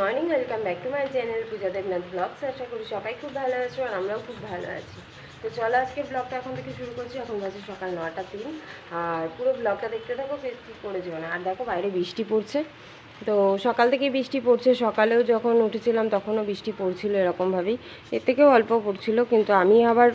Morning welcome back to my channel Puja Debnath vlogs আশা করি সবাই খুব ভালো আছো আর আমরাও খুব ভালো আছি। তো চলো আজকে ব্লগটা এখন থেকে শুরু করছি। এখন বাজে সকাল নটা তিন। আর পুরো ব্লগটা দেখতে থাকো কে করে যাবে না। আর দেখো বাইরে বৃষ্টি পড়ছে। তো সকাল থেকে বৃষ্টি পড়ছে। সকালেও যখন উঠেছিলাম তখনও বৃষ্টি পড়ছিল এরকমভাবেই। এর থেকেও অল্প পড়ছিল। কিন্তু আমি আবার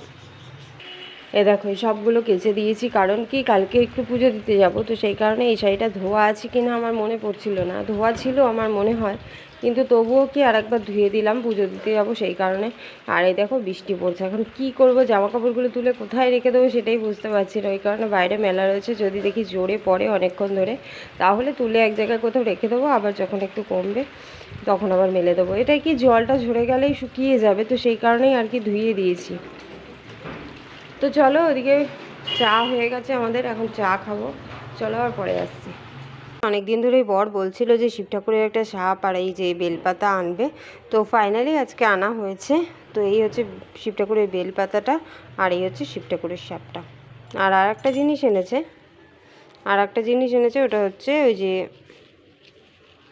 এ দেখো, এই সবগুলো কেচে দিয়েছি, কারণ কি কালকে একটু পুজো দিতে যাব, তো সেই কারণে এই শাড়িটা ধোয়া আছে কি না আমার মনে পড়ছিল না। ধোয়া ছিল আমার মনে হয়, কিন্তু তবুও কি আর একবার ধুয়ে দিলাম, পুজো দিতে যাব সেই কারণে। আর এই দেখো, বৃষ্টি পড়ছে, এখন কি করব জামা কাপড়গুলো তুলে কোথায় রেখে দেবো সেটাই বুঝতে পারছি না, ওই কারণে বাইরে মেলা রয়েছে, যদি দেখি জোরে পড়ে অনেকক্ষণ ধরে, তাহলে তুলে এক জায়গায় কোথাও রেখে দেবো, আবার যখন একটু কমবে, তখন আবার মেলে দেবো। এটা কি জলটা ঝরে গেলেই শুকিয়ে যাবে, তো সেই কারণেই আর কি ধুয়ে দিয়েছি। তো চলো ওদিকে চা হয়ে গেছে আমাদের, এখন চা খাব। চলো আর পরে আসছি। অনেক দিন ধরেই বর বলছিল যে শিব ঠাকুরের একটা সাপ আর এই যে বেলপাতা আনবে। তো ফাইনালি আজকে আনা হয়েছে। তো এই হচ্ছে শিব ঠাকুরের বেলপাতাটা আর এই হচ্ছে শিব ঠাকুরের সাপটা। আর আর একটা জিনিস এনেছে। আর একটা জিনিস এনেছে, ওটা হচ্ছে ওই যে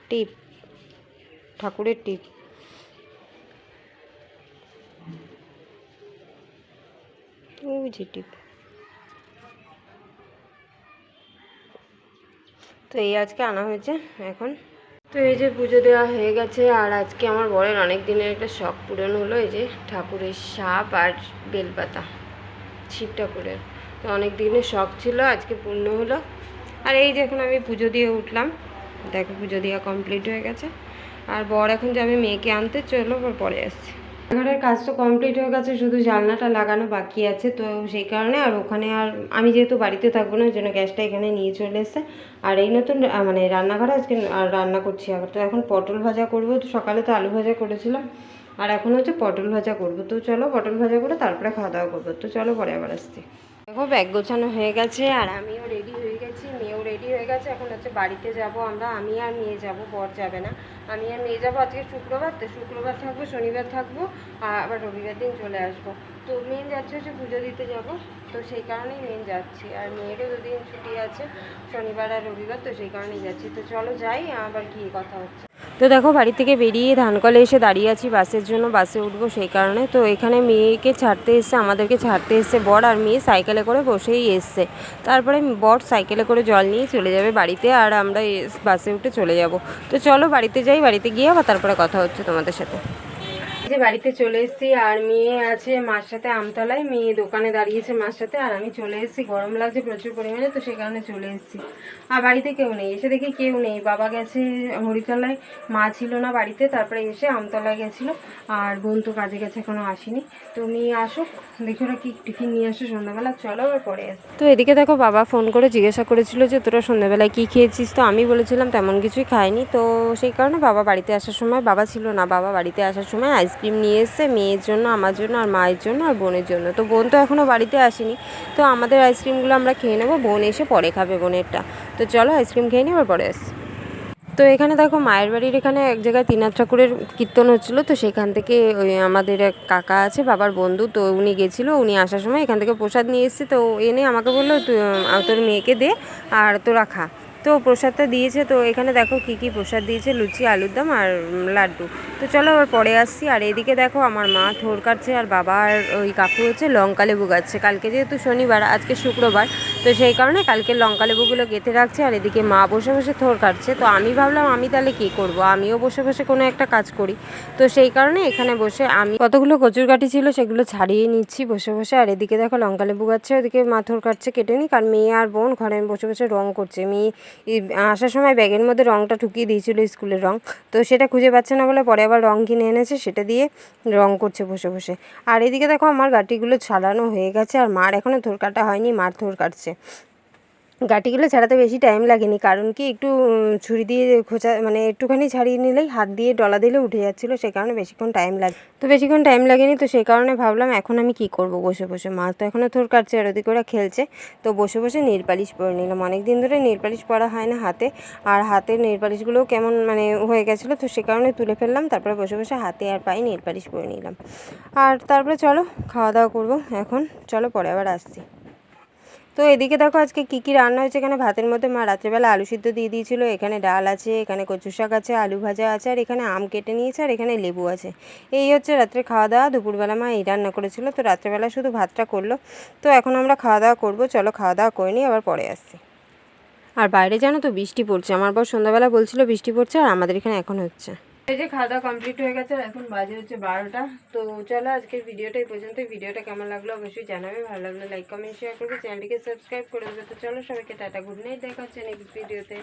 টিপ, ঠাকুরের টিপ। যে টিপ তো এই আজকে আনা হয়েছে এখন। তো এই যে পুজো দেওয়া হয়ে গেছে, আর আজকে আমার বরের অনেক দিনের একটা শখ পূরণ হলো, এই যে ঠাকুরের সাপ আর বেলপাতা, শিব ঠাকুরের। তো অনেক দিনের শখ ছিল, আজকে পূর্ণ হলো। আর এই যে এখন আমি পুজো দিয়ে উঠলাম, দেখো পুজো দেওয়া কমপ্লিট হয়ে গেছে। আর বর এখন যাবে মেয়েকে আনতে, চলো পরে আসছে। ঘরের কাজ তো কমপ্লিট হয়ে গেছে, শুধু জানলাটা লাগানো বাকি আছে, তো সেই কারণে আর ওখানে আর আমি যেহেতু বাড়িতে থাকব না, ওই জন্য গ্যাসটা এখানে নিয়ে চলে এসেছে। আর এই নতুন মানে রান্নাঘরে আজকে আর রান্না করছি আবার। তো এখন পটল ভাজা করব, তো সকালে তো আলু ভাজা করেছিলাম, আর এখন হচ্ছে পটল ভাজা করব। তো চলো পটল ভাজা করে তারপরে খাওয়া দাওয়া করব। তো চলো পরে আবার আসছি। দেখো, ব্যাগ গোছানো হয়ে গেছে, আর আমিও রেডি রেডি হয়ে গেছে। এখন হচ্ছে বাড়িতে যাব আমরা। আমি আর মেয়ে যাব, বর যাবে না। আমি আর মেয়ে যাব আজকে শুক্রবার, তো শুক্রবার থাকব, শনিবার থাকব, আর আবার রবিবার দিন চলে আসব। তো মেন যাচ্ছে হচ্ছে পুজো দিতে যাব। তো সেই কারণেই মেন যাচ্ছি। আর মেয়েরও দুদিন ছুটি আছে, শনিবার আর রবিবার, তো সেই কারণেই যাচ্ছি। তো চলো যাই, আবার গিয়ে কথা হচ্ছে। তো দেখো, বাড়ি থেকে বেরিয়ে ধানকলে এসে দাঁড়িয়ে আছি বাসের জন্য, বাসে উঠবো সেই কারণে। তো এখানে মেয়েকে ছাড়তে এসছে, আমাদেরকে ছাড়তে এসছে বর আর মেয়ে সাইকেলে করে বসেই এসছে। তারপরে বর সাইকেলে করে জল নিয়ে চলে যাবে বাড়িতে আর আমরা বাসে উঠে চলে যাব। তো চলো বাড়িতে যাই, বাড়িতে গিয়ে আবার তারপরে কথা হচ্ছে তোমাদের সাথে। যে বাড়িতে চলে এসেছি, আর মেয়ে আছে মার সাথে আমতলায়, মেয়ে দোকানে দাঁড়িয়েছে মার সাথে, আর আমি চলে এসেছি। গরম লাগছে প্রচুর পরিমাণে, তো সেই কারণে চলে এসেছি। আর বাড়িতে কেউ নেই, এসে দেখি কেউ নেই। বাবা গেছে হরিতলায় মা ছিল না বাড়িতে, তারপরে এসে আমতলায় গেছিল, আর বোন তো কাজে গেছে, এখনও আসেনি। তো মেয়ে আসুক, দেখি ওরা কি টিফিন নিয়ে আসো সন্ধ্যাবেলা, চলো আবার পরে আসি। তো এদিকে দেখো, বাবা ফোন করে জিজ্ঞাসা করেছিল যে, তোরা সন্ধ্যাবেলায় কী খেয়েছিস? তো আমি বলেছিলাম, তেমন কিছুই খাইনি। তো সেই কারণে বাবা বাড়িতে আসার সময়, বাবা ছিল না, বাবা বাড়িতে আসার সময় আইসক্রিম নিয়ে এসছে মেয়ের জন্য, আমার জন্য আর মায়ের জন্য আর বোনের জন্য। তো বোন তো এখনও বাড়িতে আসেনি। তো আমাদের আইসক্রিমগুলো আমরা খেয়ে নেব, বোন এসে পরে খাবে বোনেরটা। তো চলো আইসক্রিম খেয়ে নিই আবার পরে আসছি। তো এখানে দেখো মায়ের বাড়ির এখানে এক জায়গায় তিনাথ ঠাকুরের কীর্তন হচ্ছিল, তো সেখান থেকে ওই আমাদের এক কাকা আছে, বাবার বন্ধু, তো উনি গেছিল, উনি আসার সময় এখান থেকে প্রসাদ নিয়ে এসেছে। তো এনে আমাকে বলল তোর মেয়েকে দে আর তোরা খা। তো প্রসাদটা দিয়েছে, তো এখানে দেখো কি কি প্রসাদ দিয়েছে, লুচি, আলুর দম আর লাড্ডু। তো চলো আবার পরে আসছি, আর এদিকে দেখো আমার মা থোর কাটছে আর বাবা আর ওই কাকু হচ্ছে লঙ্কা লেবু গাচ্ছে। কালকে যেহেতু শনিবার, আজকে শুক্রবার, তো সেই কারণে কালকে লঙ্কা লেবুগুলো গেঁথে রাখছে আর এদিকে মা বসে বসে থোর কাটছে। তো আমি ভাবলাম, আমি তাহলে কী করব? আমিও বসে বসে কোনো একটা কাজ করি। তো সেই কারণে এখানে বসে আমি কতগুলো কচুর কাঠি ছিল সেগুলো ছাড়িয়ে নিচ্ছি বসে বসে। আর এদিকে দেখো লঙ্কা লেবু গাচ্ছে, ওদিকে মা থোর কাটছে, কেটে নিক। আর মেয়ে আর বোন ঘরে বসে বসে রং করছে। মেয়ে আসার সময় ব্যাগের মধ্যে রঙটা ঠুকিয়ে দিয়েছিল স্কুলের রং। তো সেটা খুঁজে পাচ্ছে না বলে পরে আবার রং কিনে এনেছে, সেটা দিয়ে রং করছে বসে বসে। আর এদিকে দেখো আমার গাটিগুলো ছাড়ানো হয়ে গেছে আর মার এখনও থোর কাটা হয়নি, মার থোর কাটছে। গাটিগুলো ছাড়াতে বেশি টাইম লাগেনি। কারণ কি একটু ছুরি দিয়ে খোঁচা মানে একটুখানি ছাড়িয়ে নিলেই হাত দিয়ে ডলা দিলে উঠে যাচ্ছিল সেই কারণে বেশিক্ষণ টাইম লাগে, তো বেশিক্ষণ টাইম লাগেনি, তো সেই কারণে ভাবলাম এখন আমি কি করব বসে বসে। মা তো এখনও থোর কাটছে আর ওদিকে ওরা খেলছে, তো বসে বসে নেল পালিশ পরে নিলাম। অনেক দিন ধরে নেল পালিশ পরা হয় না হাতে, আর হাতের নেল পালিশগুলোও কেমন মানে হয়ে গেছিল, তো সে কারণে তুলে ফেললাম, তারপরে বসে বসে হাতে আর পায়ে নেল পালিশ পরে নিলাম। আর তারপরে চলো, খাওয়া দাওয়া করব এখন, চলো পরে আবার আসছি। তো এদিকে দেখো আজকে কী কী রান্না হয়েছে? এখানে ভাতের মধ্যে মা রাত্রেবেলা আলু সিদ্ধ দিয়ে দিয়েছিল। এখানে ডাল আছে, এখানে কচু শাক আছে, আলু ভাজা আছে, আর এখানে আম কেটে নিয়েছে, আর এখানে লেবু আছে। এই হচ্ছে রাত্রে খাওয়া দাওয়া। দুপুরবেলা মা এই রান্না করেছিল। তো রাত্রেবেলা শুধু ভাতটা করল। তো এখন আমরা খাওয়া দাওয়া করব। চলো খাওয়া দাওয়া করে নিই, আবার পরে আসছি। আর বাইরে জানো তো বৃষ্টি পড়ছে। আমার বর সন্ধ্যাবেলা বলছিল বৃষ্টি পড়ছে, আর আমাদের এখানে এখন হচ্ছে। এই যে খাওয়া দাওয়া কমপ্লিট হয়ে গেছে, এখন বাজে হচ্ছে বারোটা। তো চলো আজকের ভিডিওটা এই পর্যন্ত ভিডিওটা কেমন লাগল অবশ্যই জানাবে। ভালো লাগলে লাইক কমেন্ট শেয়ার করবে। চ্যানেলটিকে সাবস্ক্রাইব করে দেবে। তো চলো সবাইকে টাটা। গুড নাইট দেখা হচ্ছে নেক্সট ভিডিওতে